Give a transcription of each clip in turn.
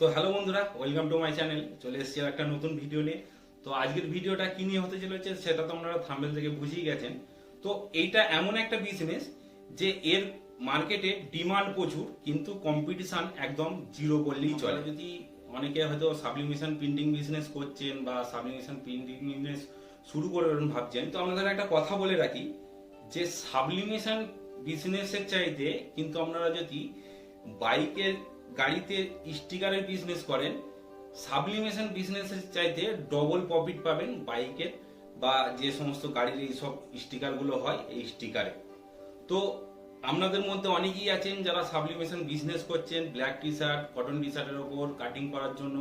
তো হ্যালো বন্ধুরা welcome to my channel. চলে এসেছি একটা নতুন ভিডিও নিয়ে। তো আজকের ভিডিওটা কি নিয়ে হতে চলেছে সেটা তো আপনারা থাম্বেল থেকে বুঝেই গেছেন। তো এইটা এমন একটা বিজনেস যে এর মার্কেটে ডিমান্ড প্রচুর কিন্তু কম্পিটিশন একদম জিরো বললেই চলে। যদি অনেকে হয়তো সাবলিমেশন প্রিন্টিং বিজনেস করছেন বা সাবলিমেশন প্রিন্টিং বিজনেস শুরু করবেন ভাবছেন তো আপনাদের একটা কথা বলে রাখি যে সাবলিমেশন বিজনেসের চাইতে কিন্তু আপনারা যদি বাইকের গাড়িতে স্টিকারের বিজনেস করেন সাবলিমেশন বিজনেসের চাইতে ডবল প্রফিট পাবেন বাইকের বা যে সমস্ত গাড়ির এইসব স্টিকারগুলো হয় এই স্টিকারে তো আপনাদের মধ্যে অনেকেই আছেন যারা সাবলিমেশন বিজনেস করছেন black T shirt cotton T শার্টের ওপর কাটিং করার জন্য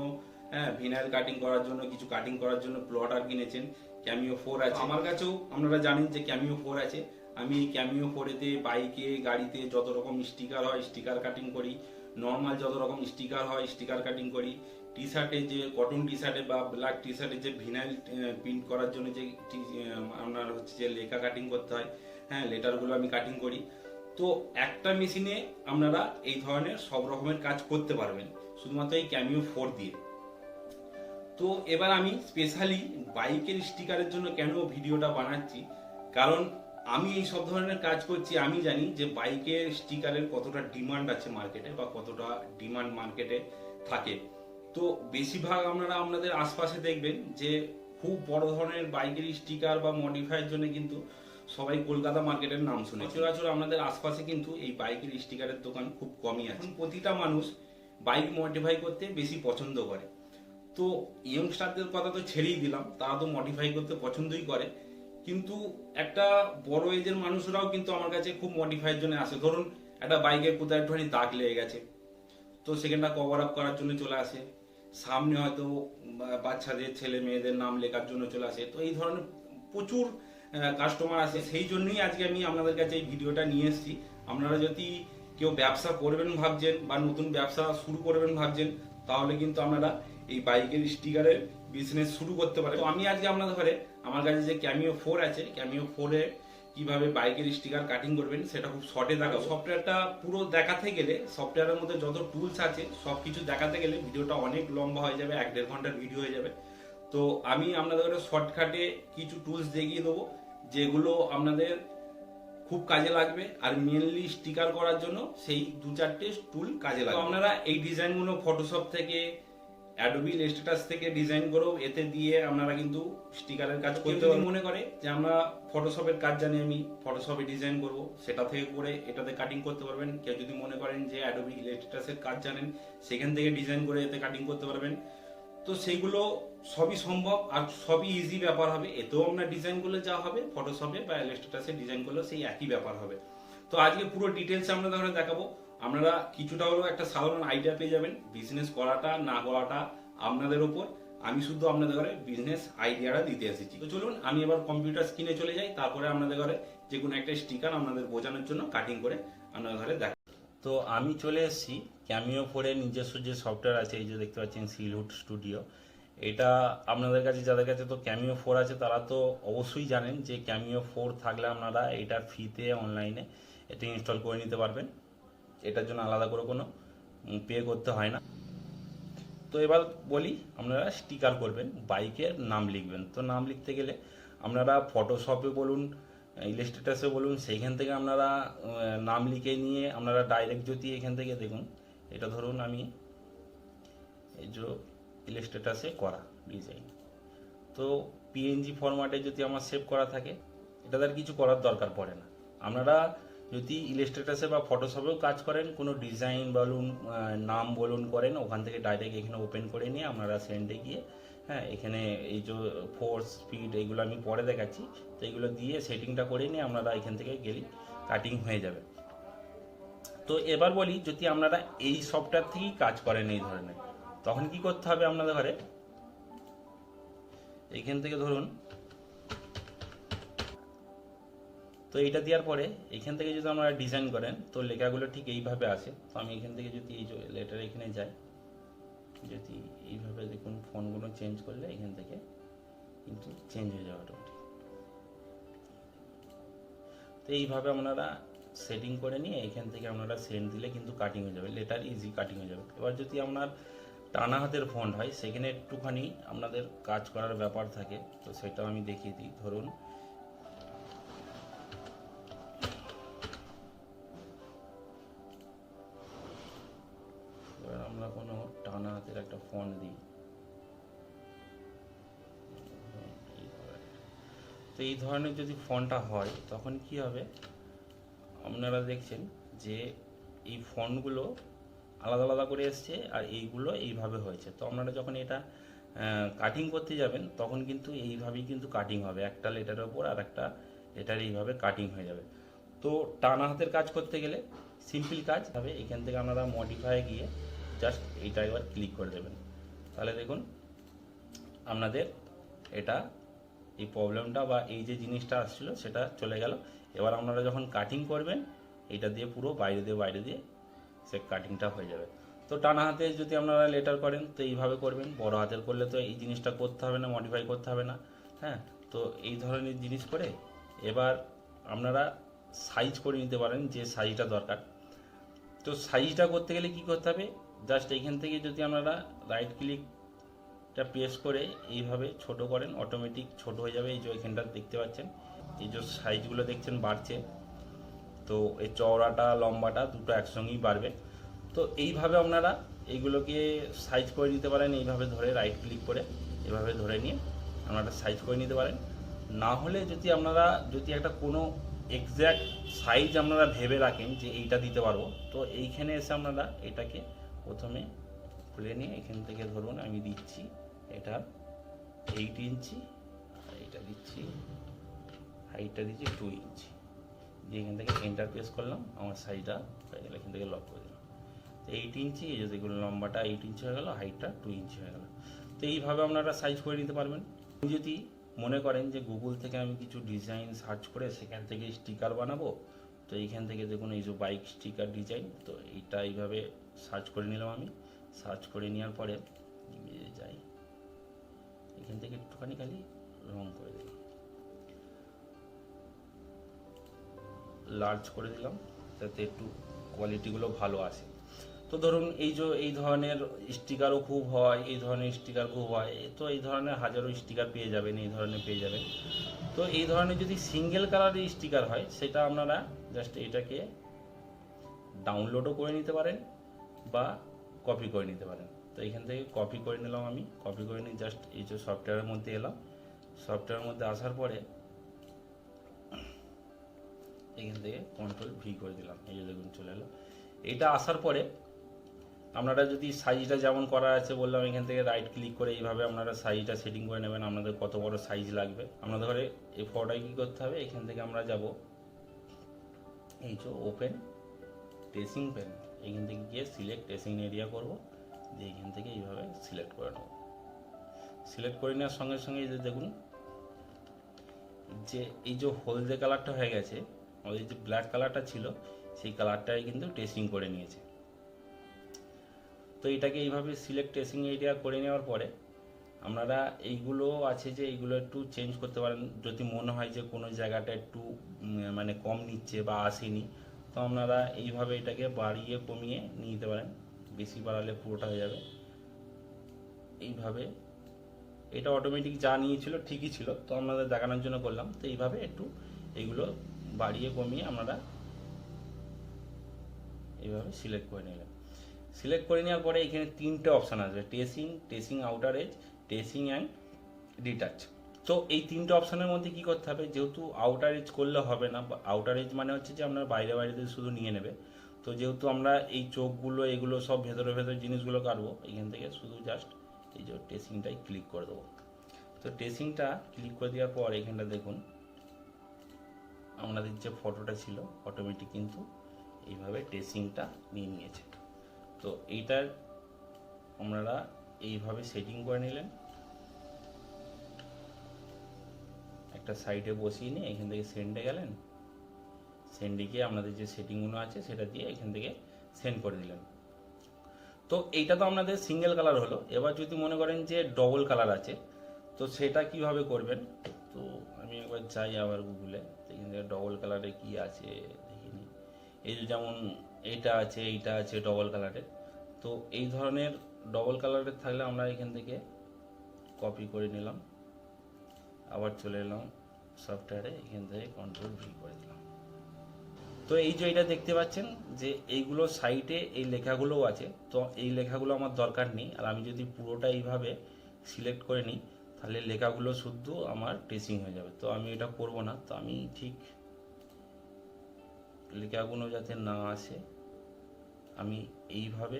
হ্যাঁ ভিনাইল কাটিং করার জন্য, কিছু কাটিং করার জন্য প্লটার কিনেছেন ক্যামিও ফোর আছে। আমার কাছেও আপনারা জানেন যে ক্যামিও ফোর আছে। আমি ক্যামিও ফোরেতে বাইকে, গাড়িতে যত রকম স্টিকার হয় স্টিকার কাটিং করি। নর্মাল যত রকম স্টিকার হয় স্টিকার কাটিং করি। টি শার্টে যে কটন টি শার্টে বা ব্ল্যাক টি শার্টে যে ভিনাইল প্রিন্ট করার জন্য যে আপনার হচ্ছে যে লেখা কাটিং করতে হয় হ্যাঁ লেটারগুলো আমি কাটিং করি। তো একটা মেশিনে আপনারা এই ধরনের সব রকমের কাজ করতে পারবেন, শুধুমাত্র এই ক্যামিও ফোর দিয়ে। তো এবার আমি স্পেশালি বাইকের স্টিকারের জন্য কেন ভিডিওটা বানাচ্ছি? কারণ আমি এই সব ধরনের কাজ করছি, আমি জানি যে বাইকের স্টিকারের কতটা ডিমান্ড আছে মার্কেটে বা কতটা ডিমান্ড মার্কেটে থাকে। তো বেশিরভাগ আপনারা আপনাদের আশপাশে দেখবেন যে খুব বড় ধরনের বাইকের স্টিকার বা মডিফাইয়ের জন্য কিন্তু সবাই কলকাতা মার্কেটের নাম শুনে সচরাচর আপনাদের আশপাশে কিন্তু এই বাইকের স্টিকারের দোকান খুব কমই আছে। প্রতিটা মানুষ বাইক মডিফাই করতে বেশি পছন্দ করে। তো ইয়ংস্টারদের কথা তো ছেড়েই দিলাম, তারা তো মডিফাই করতে পছন্দই করে। কিন্তু একটা বড় এজের মানুষরাও কিন্তু আমার কাছে খুব মডিফাইয়ের জন্য আসে। ধরুন, একটা বাইকের কোথাও একটুখানি দাগ লেগে গেছে, তো সেখানটা কভার আপ করার জন্য চলে আসে। সামনে হয়তো বাচ্চাদের, ছেলে মেয়েদের নাম লেখার জন্য চলে আসে। তো এই ধরনের প্রচুর কাস্টমার আসে। সেই জন্যই আজকে আমি আপনাদের কাছে এই ভিডিওটা নিয়ে এসেছি। আপনারা যদি কেউ ব্যবসা করবেন ভাবছেন বা নতুন ব্যবসা শুরু করবেন ভাবছেন, তাহলে কিন্তু আপনারা এই বাইকের স্টিকারের বিজনেস শুরু করতে পারে। তো আমি আজকে আপনাদের ঘরে, আমার কাছে যে ক্যামিও ফোর আছে ক্যামিও ফোরে কীভাবে বাইকের স্টিকার কাটিং করবেন সেটা খুব শর্টে দেখাবো। সফটওয়্যারটা পুরো দেখাতে গেলে সফটওয়্যারের মধ্যে যত টুলস আছে সব কিছু দেখাতে গেলে ভিডিওটা অনেক লম্বা হয়ে যাবে, এক দেড় ঘণ্টার ভিডিও হয়ে যাবে। তো আমি আপনাদের শর্টকাটে কিছু টুলস দেখিয়ে দেবো, যেগুলো আপনাদের খুব কাজে লাগবে আর মেনলি স্টিকার করার জন্য সেই দু চারটে টুল কাজে লাগবে। আপনারা এই ডিজাইনগুলো ফটোশপ থেকে অ্যাডোবি স্ট্যাটাস থেকে ডিজাইন করেও এতে দিয়ে আপনারা কিন্তু স্টিকারের কাজ করতে পারেন মনে করে যে আমরা ফটোশপের কাজ জানি আমি ফটোশপে ডিজাইন করব সেটা থেকে করে এটাতে কাটিং করতে পারবেন। কেউ যদি মনে করেন যে অ্যাডোবি স্ট্যাটাসের কাজ জানেন সেখান থেকে ডিজাইন করে এতে কাটিং করতে পারবেন। তো সেইগুলো সবই সম্ভব আর সবই ইজি ব্যাপার হবে। এতেও আপনার ডিজাইন করলে যা হবে ফটোশপে বা ইলাস্ট্রেটাসে ডিজাইন করলে সেই একই ব্যাপার হবে। তো আজকে পুরো ডিটেলস আমরা ঘরে দেখাবো। আপনারা কিছুটা হলেও একটা সাধারণ আইডিয়া পেয়ে যাবেন বিজনেস করাটা, না করাটা আপনাদের ওপর আমি শুধু আপনাদের ঘরে বিজনেস আইডিয়াটা দিতে এসেছি। তো চলুন, আমি এবার কম্পিউটার স্ক্রিনে চলে যাই, তারপরে আপনাদের ঘরে যে কোনো একটা স্টিকার আপনাদের বোঝানোর জন্য কাটিং করে আপনাদের ঘরে দেখ তো আমি চলে এসেছি ক্যামিও ফোরে নিজস্ব যে সফটওয়্যার আছে, এই যে দেখতে পাচ্ছেন সিলহুড স্টুডিও এটা আপনাদের কাছে, যাদের কাছে তো ক্যামিও ফোর আছে, তারা তো অবশ্যই জানেন যে ক্যামিও ফোর থাকলে আপনারা এটা ফ্রিতে অনলাইনে এটা ইনস্টল করে নিতে পারবেন। এটার জন্য আলাদা করে কোনো পে করতে হয় না। তো এবার বলি, আপনারা স্টিকার করবেন বাইকের নাম লিখবেন। তো নাম লিখতে গেলে আপনারা ফটোশপে বলুন ইলাস্ট্রেটাসে বলুন, সেইখান থেকে আপনারা নাম লিখে নিয়ে আপনারা ডাইরেক্ট যদি এখান থেকে দেখুন। এটা ধরুন আমি এই যে ইলেস্টেটাসে করা ডিজাইন তো পিএনজি ফরম্যাটে যদি আমার সেভ করা থাকে এটা তার কিছু করার দরকার পড়ে না। আপনারা যদি ইলাস্ট্রেটাসে বা ফটোশপেও কাজ করেন, কোনো ডিজাইন বলুন নাম বলুন করেন, ওখান থেকে ডাইরেক্ট এখানে ওপেন করে নিয়ে আপনারা সেন্ডে গিয়ে হ্যাঁ এখানে এই যে ফোর্স স্পিড এইগুলো আমি পরে দেখাচ্ছি, তো এইগুলো দিয়ে সেটিংটা করে নিয়ে আপনারা এখান থেকে গেলি কাটিং হয়ে যাবে। তো এবার বলি, যদি আপনারা এই সফটওয়্যার থেকেই কাজ করেন এই ধরনের, তখন কি করতে হবে আপনাদের ঘরে? এইখান থেকে ধরুন তো এইটা দেওয়ার পরে এখান থেকে যদি আপনারা ডিজাইন করেন, তো লেখাগুলো ঠিক এইভাবে আসে। তো আমি এখান থেকে যদি এই লেটার এখানে যাই, যদি এইভাবে দেখুন ফোনগুলো চেঞ্জ করলে এখান থেকে কিন্তু চেঞ্জ হয়ে যাবে অটোমেটিক তো এইভাবে আপনারা সেটিং করে নিয়ে এখান থেকে আপনারা সেন্ড দিলে কিন্তু কাটিং হয়ে যাবে। লেটার ইজি কাটিং হয়ে যাবে। এবার যদি আপনার টানা হাতের ফন্ট হয়, সেখানে একটুখানি আপনাদের কাজ করার ব্যাপার থাকে, তো সেটাও আমি দেখিয়ে দিই। ধরুন একটা দিই তো এই ধরনের যদি ফন্টটা হয়, তখন কি হবে? আপনারা দেখছেন যে এই ফন্টগুলো আলাদা আলাদা করে এসছে আর এইগুলো এইভাবে হয়েছে। তো আপনারা যখন এটা কাটিং করতে যাবেন, তখন কিন্তু এইভাবেই কিন্তু কাটিং হবে। একটা লেটারের ওপর আর একটা লেটার এইভাবে কাটিং হয়ে যাবে। তো টানা হাতের কাজ করতে গেলে সিম্পল কাজ হবে। এখান থেকে আপনারা মডিফাই গিয়ে জাস্ট এইটা একবার ক্লিক করে দেবেন। তাহলে দেখুন, আপনাদের এটা এই প্রবলেমটা বা এই যে জিনিসটা আসছিল, সেটা চলে গেল। এবার আপনারা যখন কাটিং করবেন এটা দিয়ে পুরো বাইরে দিয়ে বাইরে দিয়ে সে কাটিংটা হয়ে যাবে। তো টানা হাতে যদি আপনারা লেটার করেন, তো এইভাবে করবেন। বড় হাতের করলে তো এই জিনিসটা করতে হবে না মডিফাই করতে হবে না। হ্যাঁ তো এই ধরনের জিনিস করে এবার আপনারা সাইজ করে নিতে পারেন যে সাইজটা দরকার। তো সাইজটা করতে গেলে কি করতে হবে? জাস্ট এইখান থেকে যদি আপনারা রাইট ক্লিকটা প্রেস করে এইভাবে ছোট করেন অটোমেটিক ছোট হয়ে যাবে। এই যে এখানটা দেখতে পাচ্ছেন, এই যে সাইজগুলো দেখছেন বাড়ছে। তো এই চওড়াটা, লম্বাটা দুটো একসঙ্গেই বাড়বে। তো এইভাবে আপনারা এইগুলোকে সাইজ করে নিতে পারেন, এইভাবে ধরে রাইট ক্লিক করে এভাবে ধরে নিয়ে আপনারা সাইজ করে নিতে পারেন। না হলে যদি আপনারা, যদি একটা কোনো এক্স্যাক্ট সাইজ আপনারা ভেবে রাখেন যে এইটা দিতে পারব, তো এইখানে এসে আপনারা এটাকে প্রথমে খুলে নিয়ে এখান থেকে ধরুন আমি দিচ্ছি এটা এইট ইঞ্চি আর এটা দিচ্ছি, হাইটটা দিচ্ছি টু ইঞ্চি দিয়ে এখান থেকে এন্টার প্রেস করলাম, আমার সাইজটা হয়ে গেল, এখান থেকে লক করে দিলাম। তো এইট ইঞ্চি এই যে দেখুন লম্বাটা এইট ইঞ্চি হয়ে গেল, হাইটটা টু ইঞ্চি হয়ে গেল। তো এইভাবে আপনারা সাইজ করে নিতে পারবেন। যদি মনে করেন যে গুগল থেকে আমি কিছু ডিজাইন সার্চ করে সেখান থেকে স্টিকার বানাবো তো এইখান থেকে দেখুন এই যে বাইক স্টিকার ডিজাইন তো এইটা এইভাবে সার্চ করে নিলাম আমি। সার্চ করে নেওয়ার পরে যাই। এখান থেকে একটুখানি খালি রং করে দিলাম। লার্জ করে দিলাম, যাতে একটু কোয়ালিটিগুলো ভালো আসে। তো ধরুন এই যে, এই ধরনের স্টিকারও খুব হয়, এই ধরনের স্টিকার খুব হয় তো এই ধরনের হাজারো স্টিকার পেয়ে যাবেন, এই ধরনের পেয়ে যাবেন। তো এই ধরনের যদি সিঙ্গেল কালারের স্টিকার হয়, সেটা আপনারা জাস্ট এটাকে ডাউনলোডও করে নিতে পারেন বা কপি করে নিতে পারেন। তো এখান থেকে কপি করে নিলাম আমি, কপি করে নিয়ে জাস্ট এই যে সফটওয়্যারের মধ্যে এলাম। সফটওয়্যারের মধ্যে আসার পরে এখান থেকে কন্ট্রোল ভি করে দিলাম। এই যে দেখুন, চলে এলো। এটা আসার পরে আপনারা যদি সাইজটা যেমন করা আছে বললাম, এখান থেকে রাইট ক্লিক করে এইভাবে আপনারা সাইজটা সেটিং করে নেবেন। আপনাদের কত বড় সাইজ লাগবে। আপনাদের ঘরে এই ফটোটাই কী করতে হবে? এখান থেকে আমরা যাব। এই যে ওপেন টেসিং পেন এখান থেকে গিয়ে সিলেক্ট টেসিং এরিয়া করব। দিয়ে এখান থেকে এইভাবে সিলেক্ট করে নেব। সিলেক্ট করে নেওয়ার সঙ্গে সঙ্গে এই যে দেখুন, যে এই যে হলদে কালারটা হয়ে গেছে আমাদের যে ব্ল্যাক কালারটা ছিল, সেই কালারটাই কিন্তু টেস্টিং করে নিয়েছে। তো এটাকে এইভাবে সিলেক্ট টেস্টিং এরিয়া করে নেওয়ার পরে আপনারা এইগুলো আছে যে এইগুলো একটু চেঞ্জ করতে পারেন। যদি মনে হয় যে কোনো জায়গাটা একটু মানে কম নিচ্ছে বা আসেনি, তো আপনারা এইভাবে এটাকে বাড়িয়ে কমিয়ে নিয়ে নিতে পারেন। বেশি বাড়ালে পুরোটা হয়ে যাবে। এইভাবে এটা অটোমেটিক যা নিয়েছিল ঠিকই ছিল, তো আপনাদের দেখানোর জন্য করলাম। তো এইভাবে একটু এইগুলো বাড়িয়ে কমিয়ে আপনারা এইভাবে সিলেক্ট করে নিলেন। সিলেক্ট করে নেওয়ার পরে এখানে তিনটে অপশান আসবে tracing tracing outer edge tracing and detach তো এই তিনটে অপশানের মধ্যে কি করতে হবে? যেহেতু আউটার এজ করলে হবে না আউটার এজ মানে হচ্ছে যে আপনার বাইরে বাইরে দিয়ে শুধু নিয়ে নেবে। তো যেহেতু আমরা এই চোখগুলো, এগুলো সব ভেতরে ভেতরে জিনিসগুলো কাটবো, এখান থেকে শুধু জাস্ট এই যে টেসিংটাই ক্লিক করে দেবো। তো টেসিংটা ক্লিক করে দেওয়ার পর এখানটা দেখুন, আমাদের যে ফটোটা ছিল অটোমেটিক কিন্তু এইভাবে টেসিংটা নিয়ে নিয়েছে। তো এইটার আপনারা এইভাবে সেটিং করে নিলেন। একটা সাইডে বসিয়ে নিয়ে এখান থেকে সেন্ডে গেলেন। সেন্ডে গিয়ে আপনাদের যে সেটিংগুলো আছে সেটা দিয়ে এখান থেকে সেন্ড করে দিলেন তো এইটা তো আপনাদের সিঙ্গেল কালার হলো। এবার যদি মনে করেন যে ডবল কালার আছে, তো সেটা কীভাবে করবেন? তো আমি একবার যাই আবার গুগলে এখান থেকে ডবল কালারে কি আছে, দেখিনি। এই যেমন এইটা আছে এইটা আছে ডবল কালারের তো এই ধরনের ডবল কালারের থাকলে আমরা এখান থেকে কপি করে নিলাম। আবার চলে এলাম সফটওয়্যারে এখান থেকে কন্ট্রোল ভি করে দিলাম। তো এই যে এটা দেখতে পাচ্ছেন যে এইগুলো সাইটে এই লেখাগুলোও আছে। তো এই লেখাগুলো আমার দরকার নেই। আর আমি যদি পুরোটা এইভাবে সিলেক্ট করে নিই, তাহলে লেখাগুলো শুদ্ধ আমার ট্রেসিং হয়ে যাবে। তো আমি এটা করব না। তো আমি ঠিক লেখাগুলো যাতে না আসে। আমি এইভাবে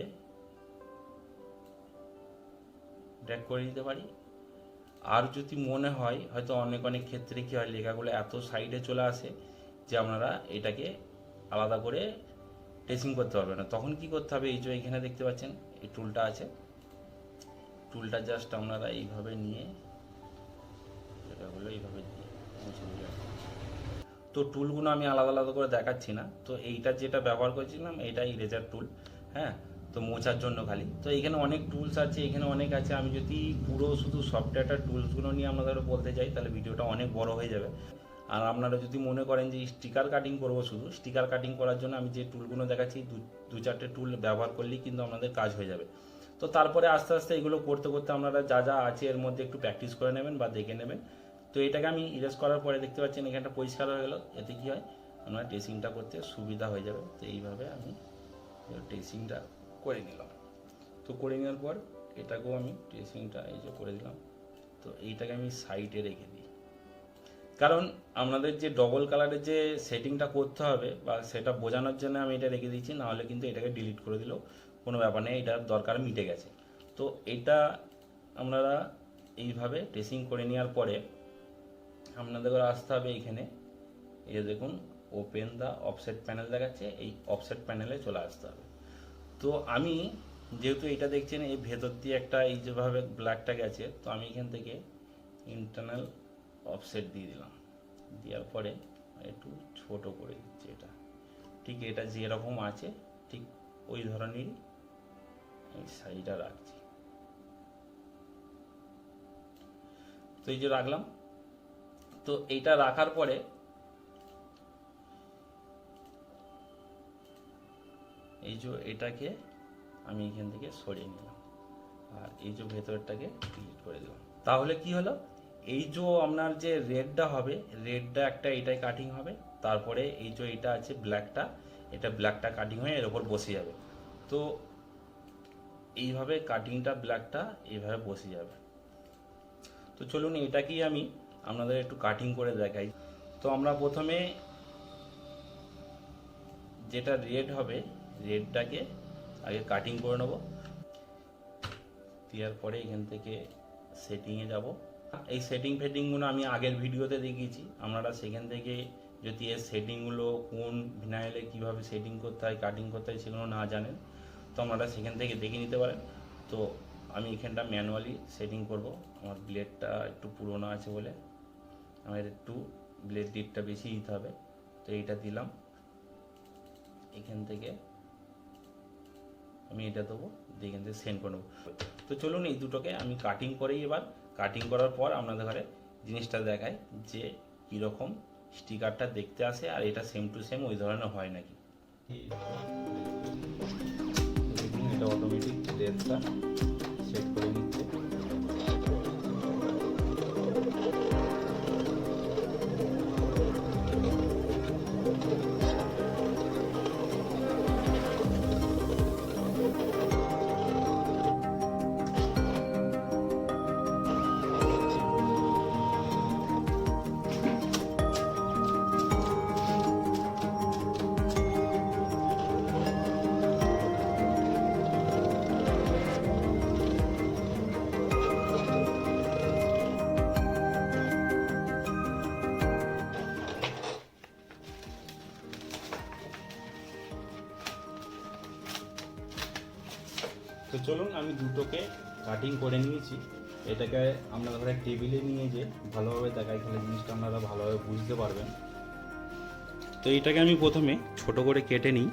ড্র্যাগ করে দিতে পারি। আর যদি মনে হয়, হয়তো অনেক অনেক ক্ষেত্রে কী হয়, লেখাগুলো এত সাইডে চলে আসে যে আপনারা এটাকে আলাদা করে ট্রেসিং করতে পারবেন না। তখন কি করতে হবে? এই যে এখানে দেখতে পাচ্ছেন, এই টুলটা আছে। টুলটা জাস্ট আপনারা এইভাবে নিয়ে লেখাগুলো এইভাবে দিয়ে মুছে দিলেন। তো টুলগুলো আমি আলাদা আলাদা করে দেখাচ্ছি না। তো এইটা যেটা ব্যবহার করেছিলাম এটা ইরেজার টুল হ্যাঁ? তো মোছার জন্য খালি। তো এখানে অনেক টুলস আছে এখানে অনেক আছে। আমি যদি পুরো শুধু সফটওয়্যারটার টুলসগুলো নিয়ে আপনাদের বলতে চাই তাহলে ভিডিওটা অনেক বড় হয়ে যাবে। আর আপনারা যদি মনে করেন যে স্টিকার কাটিং করব শুধু স্টিকার কাটিং করার জন্য আমি যে টুলগুলো দেখাচ্ছি, দু চারটে টুল ব্যবহার করলেই কিন্তু আপনাদের কাজ হয়ে যাবে। তো তারপরে আস্তে আস্তে এগুলো করতে করতে আপনারা যা যা আছে এর মধ্যে একটু প্র্যাকটিস করে নেবেন বা দেখে নেবেন। তো এটাকে আমি ইরেজ করার পরে দেখতে পাচ্ছেন এখানটা পরিষ্কার হয়ে গেল। এতে কি হয়? আমার ড্রেসিংটা করতে সুবিধা হয়ে যাবে। তো এইভাবে আমি ড্রেসিংটা করে নিলাম। তো করে নেওয়ার পর এটাকেও আমি ড্রেসিংটা এই যে করে দিলাম। তো এইটাকে আমি সাইডে রেখে দিই। কারণ আপনাদের যে ডবল কালারের যে সেটিংটা করতে হবে বা সেটা বোঝানোর জন্য আমি এটা রেখে দিচ্ছি নাহলে কিন্তু এটাকে ডিলিট করে দিলেও কোনো ব্যাপার নেই, এটার দরকার মিটে গেছে। তো এটা আপনারা এইভাবে ড্রেসিং করে নেওয়ার পরে আপনাদের আসতে হবে এইখানে এই দেখুন ওপেন দা অফসেট প্যানেল দেখাচ্ছে, এই অফসেট প্যানেলে চলে আসতে হবে। তো আমি যেহেতু এটা দেখছেন, এই ভেতর দিয়ে একটা এই যেভাবে ব্ল্যাকটা গেছে, তো আমি এখান থেকে ইন্টারনাল অফসেট দিয়ে দিলাম। দেওয়ার পরে একটু ছোট করে দিচ্ছি এটা। ঠিক এটা যেরকম আছে, ঠিক ওই ধরনেরই এই সাইজটা রাখছি। তো এই যে রাখলাম তো এইটা রাখার পরে এই যে এটাকে আমি এখান থেকে সরিয়ে নিলাম। আর এই যে ভেতরটাকে ডিলিট করে দিলাম। তাহলে কি হলো? এই যে আপনার যে রেডটা হবে, রেডটা একটা এটাই কাটিং হবে। তারপরে এই যে এটা আছে ব্ল্যাকটা এটা ব্ল্যাকটা কাটিং হয়ে এর ওপর বসে যাবে। তো এইভাবে কাটিংটা ব্ল্যাকটা এইভাবে বসে যাবে। তো চলুন এটাকেই আমি আপনাদের একটু কাটিং করে দেখাই। তো আমরা প্রথমে যেটা রেড হবে রেডটাকে আগে কাটিং করে নেব। দেওয়ার পরে এখান থেকে সেটিংয়ে যাব। এই সেটিং ফেটিংগুলো আমি আগের ভিডিওতে দেখিয়েছি। আপনারা সেখান থেকে যদি এর সেটিংগুলো কোন ভিনাইলে কীভাবে সেটিং করতে হয় কাটিং করতে হয় সেগুলো না জানেন, তো আপনারা সেখান থেকে দেখে নিতে পারেন। তো আমি এখানটা ম্যানুয়ালি সেটিং করব। আমার ব্লেডটা একটু পুরোনো আছে বলে। আমার একটু ব্লেড ডিপটা বেশি দিতে হবে। তো এইটা দিলাম। এখান থেকে আমি এটা দেবো, দিয়ে এখান থেকে সেন্ড করে নেব। তো চলুন এই দুটোকে আমি কাটিং করেই এবার। কাটিং করার পর আপনাদের ঘরে জিনিসটা দেখায় যে কীরকম স্টিকারটা দেখতে আসে, আর এটা সেম টু সেম ওই ধরনের হয় নাকি। এটা অটোমেটিক রেটটা সেট করে তো চলুন, আমি দুটোকে কাটিং করে নিয়েছি। এটাকে আপনারা ঘরে টেবিলে নিয়ে যে ভালোভাবে দেখাই, তাহলে জিনিসটা আপনারা ভালোভাবে বুঝতে পারবেন। তো এটাকে আমি প্রথমে ছোট করে কেটে নিই।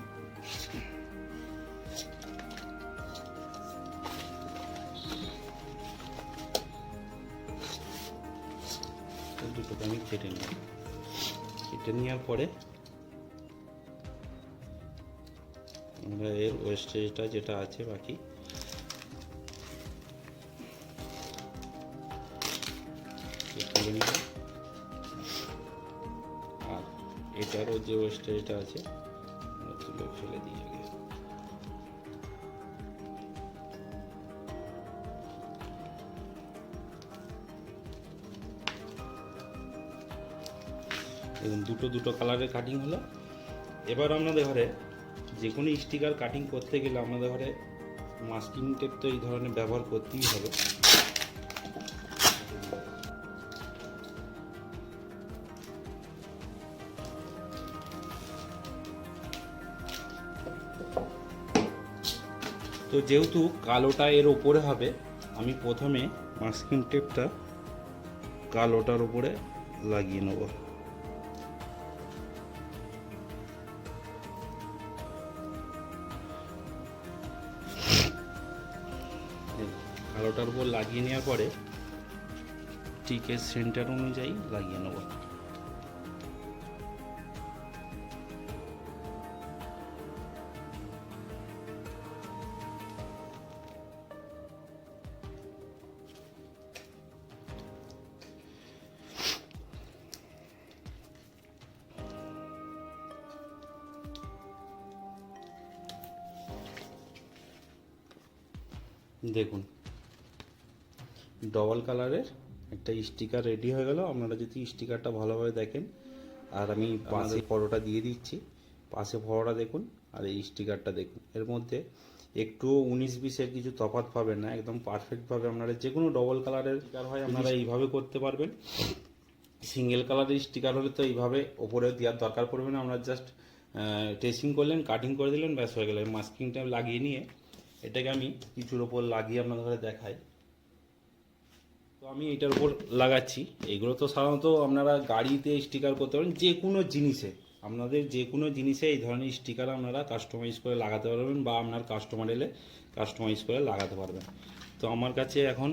দুটোকে আমি কেটে নিই। কেটে নেওয়ার পরে আমরা এর ওয়েস্টেজটা যেটা আছে বাকি নিলাম আর এটারও যে ওয়েস্টেজটা আছে তুলে ফেলে দেখুন, দুটো দুটো কালারের কাটিং হলো। এবার আপনাদের ঘরে যে কোনো স্টিকার কাটিং করতে গেলে আপনাদের ঘরে মাস্কিং টেপ তো এই ধরনের ব্যবহার করতেই হবে। তো যেহেতু কালোটা এর ওপরে হবে, আমি প্রথমে মাস্কিং টেপটা কালোটার উপরে লাগিয়ে নেব। কালোটার উপর লাগিয়ে নেওয়ার পরে টিকের সেন্টার অনুযায়ী লাগিয়ে নেব। দেখুন। ডবল কালারের একটা স্টিকার রেডি হয়ে গেল। আপনারা যদি স্টিকারটা ভালোভাবে দেখেন আর আমি পাশে ফটোটা দিয়ে দিচ্ছি। পাশে ফটোটা দেখুন আর এই স্টিকারটা দেখুন। এর মধ্যে একটুও উনিশ বিশের কিছু তফাৎ পাবেন না একদম পারফেক্টভাবে আপনারা যে কোনো ডবল কালারের স্টিকার হয় আপনারা এইভাবে করতে পারবেন। সিঙ্গেল কালারের স্টিকার হলে তো এইভাবে ওপরে দেওয়ার দরকার পড়বে না। আমরা জাস্ট টেস্টিং করলেন কাটিং করে দিলেন ব্যাস হয়ে গেল। মাস্কিংটা লাগিয়ে নিয়ে এটাকে আমি কিছুর ওপর লাগিয়ে আপনাদের দেখাই। তো আমি এটার উপর লাগাচ্ছি। এগুলো তো সাধারণত আপনারা গাড়িতে স্টিকার করতে পারেন, যে কোনো জিনিসে। আপনাদের যে কোনো জিনিসে এই ধরনের স্টিকার আপনারা কাস্টমাইজ করে লাগাতে পারবেন বা আপনার কাস্টমার এলে কাস্টমাইজ করে লাগাতে পারবেন। তো আমার কাছে এখন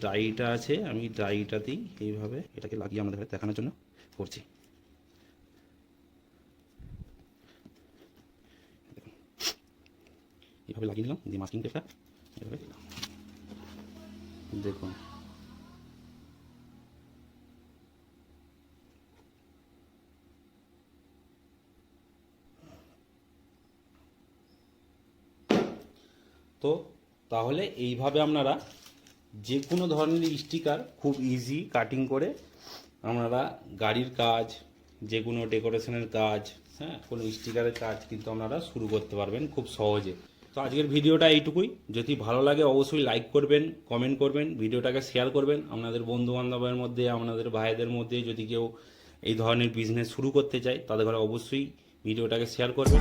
ডাইটা আছে, আমি ডাইটাতেই এইভাবে। এটাকে লাগিয়ে আমাদের দেখানোর জন্য করছি। এইভাবে লাগিয়ে নিলাম দিয়ে মাস্কিং টেপটা এভাবে দিলাম দেখুন। তো তাহলে এইভাবে আপনারা যে কোনো ধরনের স্টিকার খুব ইজি কাটিং করে আপনারা গাড়ির কাজ যে কোনো ডেকোরেশনের কাজ হ্যাঁ কোনো স্টিকারের কাজ কিন্তু আপনারা শুরু করতে পারবেন খুব সহজে। তো আজকের ভিডিওটা এইটুকুই যদি ভালো লাগে অবশ্যই লাইক করবেন কমেন্ট করবেন, ভিডিওটাকে শেয়ার করবেন আপনাদের বন্ধুবান্ধবের মধ্যে, আপনাদের ভাইদের মধ্যে যদি কেউ এই ধরনের বিজনেস শুরু করতে চায়, তাদের ঘরে অবশ্যই ভিডিওটাকে শেয়ার করবেন.